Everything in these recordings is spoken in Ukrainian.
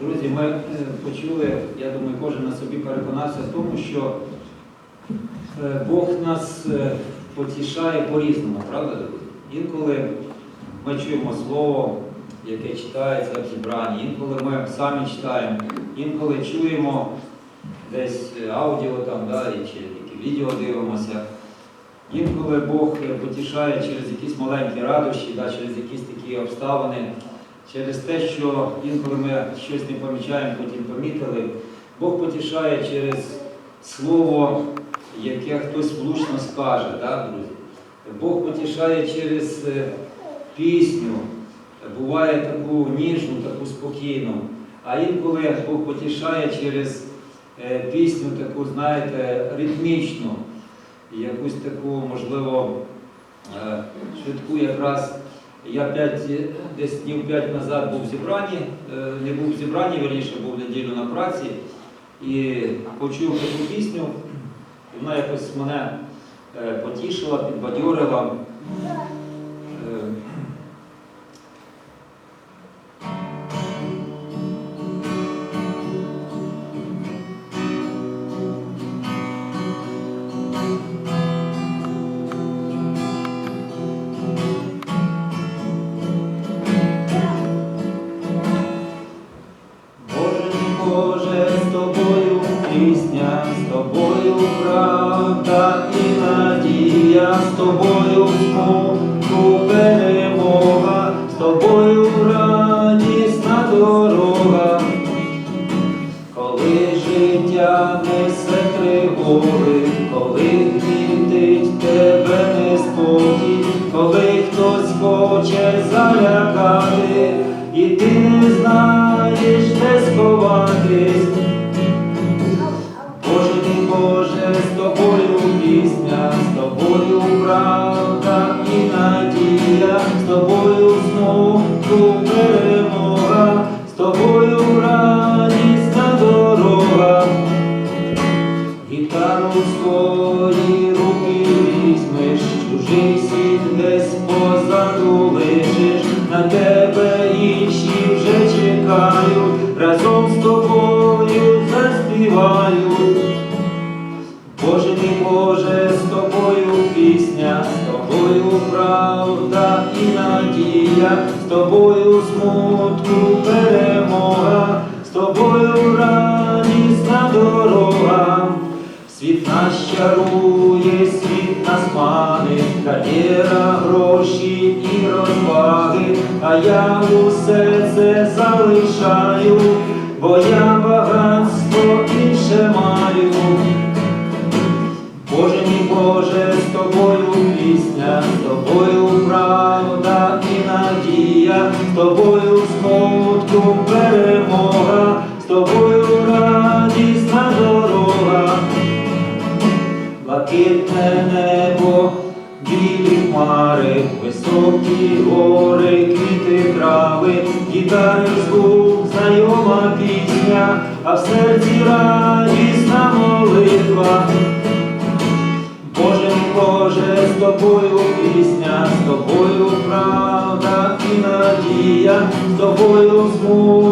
Друзі, ми е, почули, я думаю, кожен на собі переконався в тому, що е, Бог нас е, потішає по-різному, правда, друзі? Інколи ми чуємо слово, яке читається в зібранні, інколи ми самі читаємо, інколи чуємо десь аудіо там, да, чи відео дивимося. Інколи Бог потішає через якісь маленькі радощі, да, через якісь такі обставини, через те, що інколи ми щось не помічаємо, потім помітили. Бог потішає через слово, яке хтось влучно скаже, да, друзі. Бог потішає через е, пісню, буває таку ніжну, таку спокійну. А інколи Бог потішає через е, пісню таку, знаєте, ритмічну, якусь таку, можливо, е, швидку якраз. Я п'ять, десь днів п'ять назад був в зібранні, е, не був в зібранні, верніше був неділю на праці і почув таку пісню, вона якось мене е, потішила, підбадьорила. Тривоги, коли гнітить тебе неспокій, коли хтось хоче залякати, і ти не знаєш, де сховатись. Боже мій Боже, з тобою пісня, з тобою правда і надія, з тобою смутку перемога, з тобою В свої руки візьмеш, чужий світ десь позаду лишиш, на тебе інші вже чекають, разом з тобою заспівають. Боже мій Боже, з тобою пісня, з тобою правда і надія, з тобою смутку перемога, з тобою радісна Світ нас чарує, світ нас манить, кар'єра, гроші і розваги, а я усе це залишаю, бо я багатство інше маю. Боже мій Боже, з тобою пісня, з тобою правда і надія, з тобою блакитне небо, білі хмари, високі гори, квіти трави, гітари звук, знайома пісня, а в серці радісна молитва. Боже Боже, з тобою пісня, з тобою правда і надія, з тобою смутку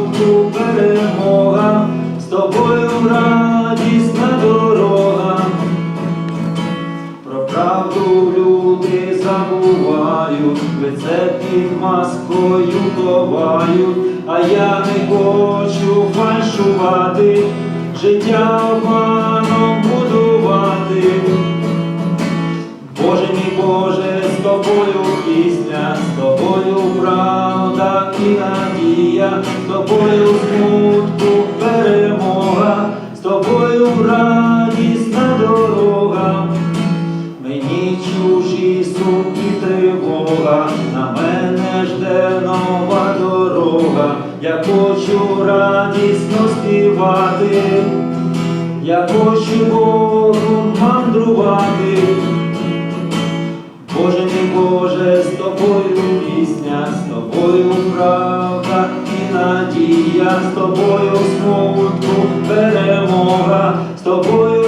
люди забувають, лице під маскою ховають, а я не хочу фальшувати, життя обманом будувати. Боже мій Боже, з тобою пісня, з тобою правда і надія, з тобою смутку співати, я хочу Богу мандрувати. Боже мій Боже, з тобою пісня, з тобою правда і надія, з тобою смутку перемога, з тобою